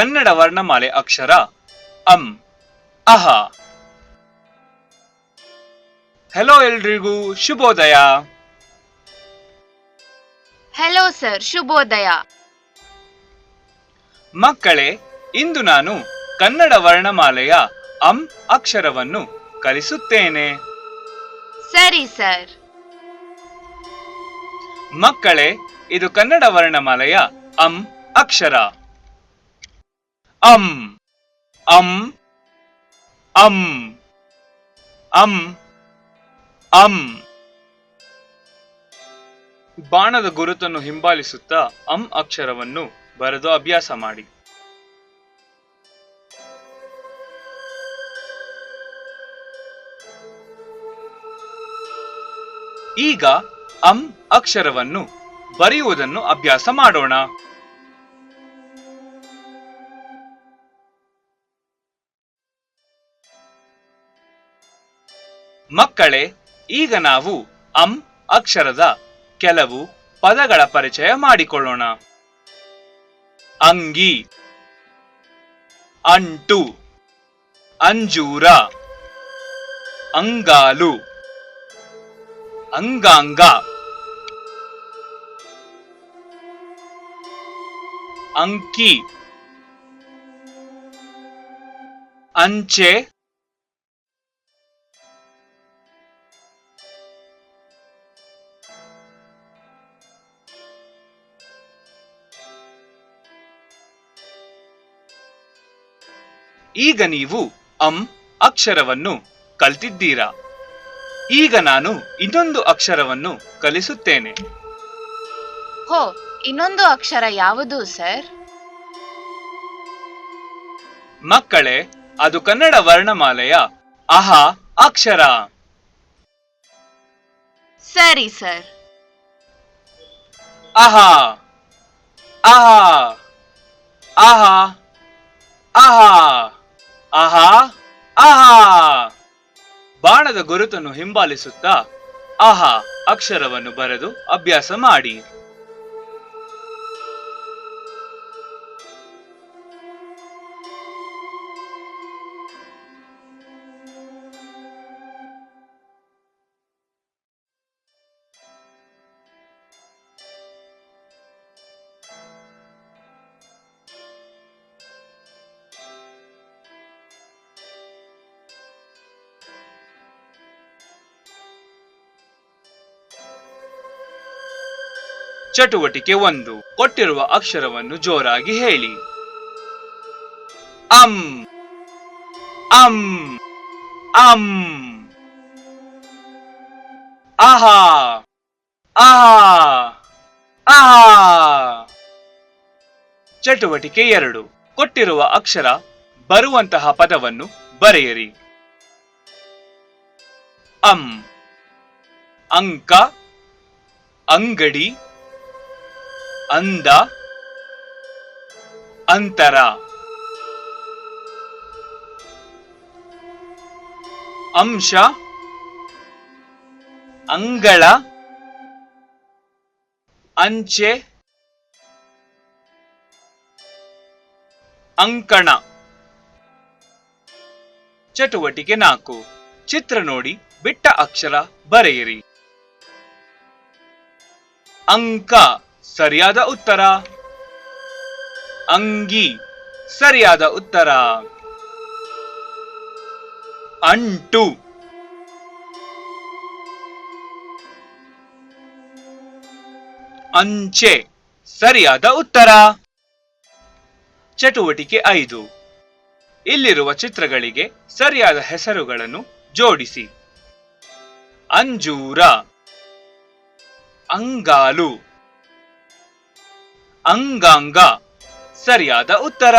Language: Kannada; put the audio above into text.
ಕನ್ನಡ ವರ್ಣಮಾಲೆ ಅಕ್ಷರ ಅಂ ಅಹ. ಹೆಲೋ ಎಲ್ರಿಗೂ ಶುಭೋದಯ. ಹೆಲೋ ಸರ್ ಶುಭೋದಯ. ಮಕ್ಕಳೇ ಇಂದು ನಾನು ಕನ್ನಡ ವರ್ಣಮಾಲೆಯ ಅಂ ಅಕ್ಷರವನ್ನು ಕಲಿಸುತ್ತೇನೆ. ಸರಿ ಸರ್ ಮಕ್ಕಳೇ ಇದು ಕನ್ನಡ ವರ್ಣಮಾಲೆಯ ಅಂ ಅಕ್ಷರ. ಅಂ ಅಂ ಅಂ ಅಂ ಅಂ. ಬಾಣದ ಗುರುತನ್ನು ಹಿಂಬಾಲಿಸುತ್ತಾ ಅಂ ಅಕ್ಷರವನ್ನು ಬರೆದು ಅಭ್ಯಾಸ ಮಾಡಿ. ಈಗ ಅಂ ಅಕ್ಷರವನ್ನು ಬರೆಯುವುದನ್ನು ಅಭ್ಯಾಸ ಮಾಡೋಣ. ಮಕ್ಕಳೇ, ಈಗ ನಾವು ಅಂ ಅಕ್ಷರದ ಕೆಲವು ಪದಗಳ ಪರಿಚಯ ಮಾಡಿಕೊಳ್ಳೋಣ. ಅಂಗಿ, ಅಂಟು, ಅಂಜೂರ, ಅಂಗಾಲು, ಅಂಗಾಂಗ, ಅಂಕಿ, ಅಂಚೆ ಈಗ ನೀವು ಅಂ ಅಕ್ಷರವನ್ನು ಕಲ್ತಿದ್ದೀರಾ. ಈಗ ನಾನು ಇನ್ನೊಂದು ಅಕ್ಷರವನ್ನು ಕಲಿಸುತ್ತೇನೆ. ಹೋ ಇನ್ನೊಂದು ಅಕ್ಷರ ಯಾವುದು ಸರ್? ಮಕ್ಕಳೇ ಅದು ಕನ್ನಡ ವರ್ಣಮಾಲೆಯ ಅಹಾ ಅಕ್ಷರ. ಸರಿ ಸರ್. ಅಹಾ ಅಹಾ ಅಹಾ ಅಹ. ಅಹ ಆಹಾ. ಬಾಣದ ಗುರುತನ್ನು ಹಿಂಬಾಲಿಸುತ್ತಾ ಆಹಾ ಅಕ್ಷರವನ್ನು ಬರೆದು ಅಭ್ಯಾಸ ಮಾಡಿ. ಚಟುವಟಿಕೆ ಒಂದು. ಕೊಟ್ಟಿರುವ ಅಕ್ಷರವನ್ನು ಜೋರಾಗಿ ಹೇಳಿ. ಅಂ. ಅಂ. ಅಂ. ಆಹಾ. ಆಹಾ. ಆಹಾ. ಚಟುವಟಿಕೆ ಎರಡು. ಕೊಟ್ಟಿರುವ ಅಕ್ಷರ ಬರುವಂತಹ ಪದವನ್ನು ಬರೆಯಿರಿ. ಅಂ. ಅಂಕ. ಅಂಗಡಿ. ಅಂದ ಅಂತರ. ಅಂಶ ಅಂಗಳ. ಅಂಚೆ ಅಂಕಣ. ಚಟುವಟಿಕೆ ನಾಲ್ಕು. ಚಿತ್ರ ನೋಡಿ ಬಿಟ್ಟ ಅಕ್ಷರ ಬರೆಯಿರಿ. ಅಂಕ. ಸರಿಯಾದ ಉತ್ತರ. ಅಂಗಿ, ಸರಿಯಾದ ಉತ್ತರ. ಅಂಟು. ಅಂಚೆ, ಸರಿಯಾದ ಉತ್ತರ. ಚಟುವಟಿಕೆ ಐದು. ಇಲ್ಲಿರುವ ಚಿತ್ರಗಳಿಗೆ ಸರಿಯಾದ ಹೆಸರುಗಳನ್ನು ಜೋಡಿಸಿ. ಅಂಜೂರ, ಅಂಗಾಲು. ಅಂಗಾಂಗ. ಸರಿಯಾದ ಉತ್ತರ.